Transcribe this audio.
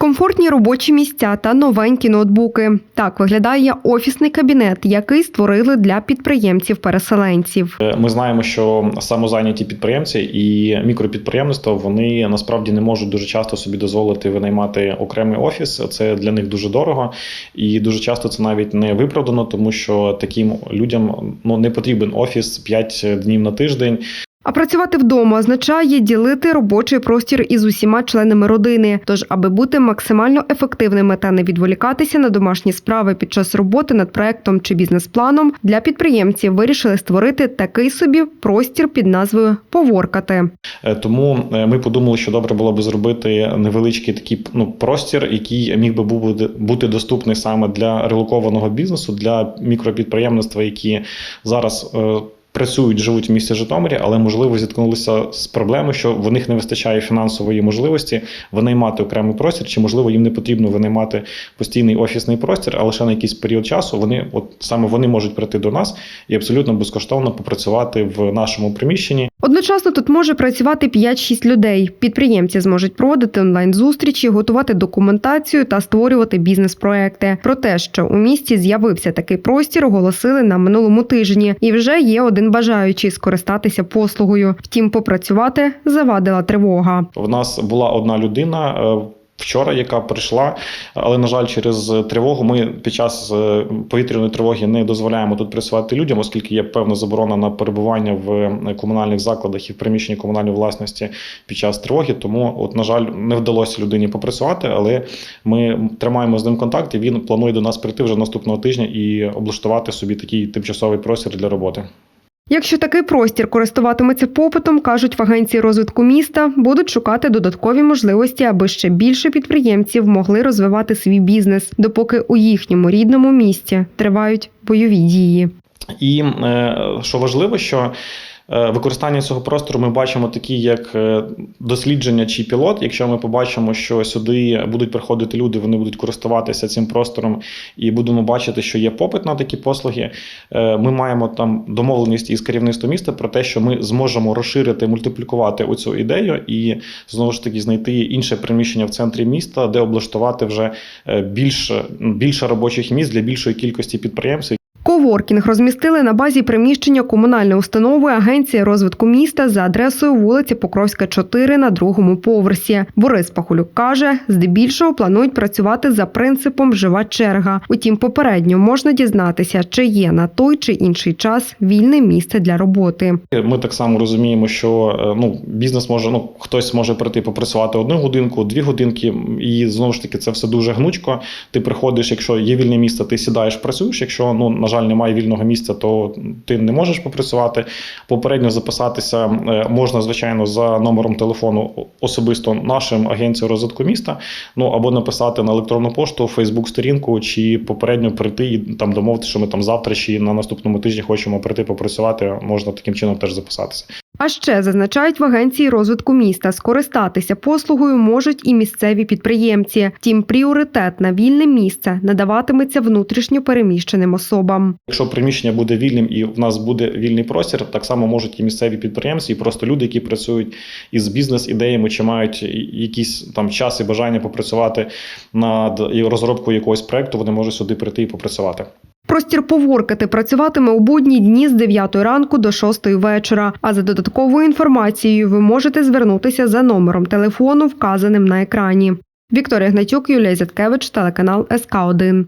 Комфортні робочі місця та новенькі ноутбуки. Так виглядає офісний кабінет, який створили для підприємців-переселенців. Е, Ми знаємо, що самозайняті підприємці і мікропідприємництво вони насправді не можуть дуже часто собі дозволити винаймати окремий офіс. Це для них дуже дорого, і дуже часто це навіть не виправдано, тому що таким людям ну не потрібен офіс 5 днів на тиждень. А працювати вдома означає ділити робочий простір із усіма членами родини. Тож, аби бути максимально ефективними та не відволікатися на домашні справи під час роботи над проектом чи бізнес-планом, для підприємців вирішили створити такий собі простір під назвою Поворкати. Е, Тому е, ми подумали, що добре було би зробити невеличкий такий ну, простір, який міг би бути, бути доступний саме для релокованого бізнесу, для мікропідприємництва, які зараз. Працюють, живуть в місті Житомирі, але можливо зіткнулися з проблемою, що в них не вистачає фінансової можливості винаймати окремий простір, чи можливо їм не потрібно винаймати постійний офісний простір, а лише на якийсь період часу вони, от саме вони можуть прийти до нас і абсолютно безкоштовно попрацювати в нашому приміщенні. Одночасно тут може працювати 5-6 людей. Підприємці зможуть проводити онлайн-зустрічі, готувати документацію та створювати бізнес-проекти. Про те, що у місті з'явився такий простір, оголосили на минулому тижні, і вже є один бажаючий скористатися послугою. Втім, попрацювати завадила тривога. В нас була одна людина. е, Вчора, яка прийшла, але на жаль, через тривогу ми під час е, повітряної тривоги не дозволяємо тут працювати людям, оскільки є певна заборона на перебування в комунальних закладах і в приміщенні комунальної власності під час тривоги. Тому, от, на жаль, не вдалося людині попрацювати, але ми тримаємо з ним контакт. і Він планує до нас прийти вже наступного тижня і облаштувати собі такий тимчасовий простір для роботи. Якщо такий простір користуватиметься попитом, кажуть в агенції розвитку міста, будуть шукати додаткові можливості, аби ще більше підприємців могли розвивати свій бізнес, допоки у їхньому рідному місті тривають бойові дії. І е, що важливо, що використання цього простору ми бачимо такі, як е, дослідження чи пілот. Якщо ми побачимо, що сюди будуть приходити люди, вони будуть користуватися цим простором, і будемо бачити, що є попит на такі послуги. е, Ми маємо там домовленість із керівництвом міста про те, що ми зможемо розширити, мультиплікувати оцю ідею і знову ж таки знайти інше приміщення в центрі міста, де облаштувати вже е, більше, більше робочих місць для більшої кількості підприємців. Коворкінг розмістили на базі приміщення комунальної установи Агенції розвитку міста за адресою вулиця Покровська, 4 на другому поверсі. Борис Пахулюк каже, здебільшого планують працювати за принципом жива черга. Утім, попередньо можна дізнатися, чи є на той чи інший час вільне місце для роботи. Ми так само розуміємо, що е, ну бізнес може, ну хтось може прийти попрацювати одну годинку, дві годинки, і знову ж таки це все дуже гнучко. Ти приходиш, якщо є вільне місце, ти сідаєш, працюєш. Якщо ну на жаль немає вільного місця, то ти не можеш попрацювати. Попередньо записатися е, можна, звичайно, за номером телефону особисто нашим агенцією розвитку міста. Ну або написати на електронну пошту, Фейсбук сторінку, чи попередньо прийти і там домовити, що ми там завтра чи на наступному тижні хочемо прийти попрацювати. Можна таким чином теж записатися. А ще зазначають в агенції розвитку міста, скористатися послугою можуть і місцеві підприємці. Втім, пріоритет на вільне місце надаватиметься внутрішньо переміщеним особам. Якщо приміщення буде вільним і в нас буде вільний простір, так само можуть і місцеві підприємці, і просто люди, які працюють із бізнес-ідеями, чи мають якийсь там час і бажання попрацювати над розробкою якогось проекту, вони можуть сюди прийти і попрацювати. Простір поворкати працюватиме у будні дні з 9 ранку до 6 вечора. А за додатковою інформацією ви можете звернутися за номером телефону, вказаним на екрані. Вікторія Гнатюк, Юлія Зяткевич, телеканал СК 1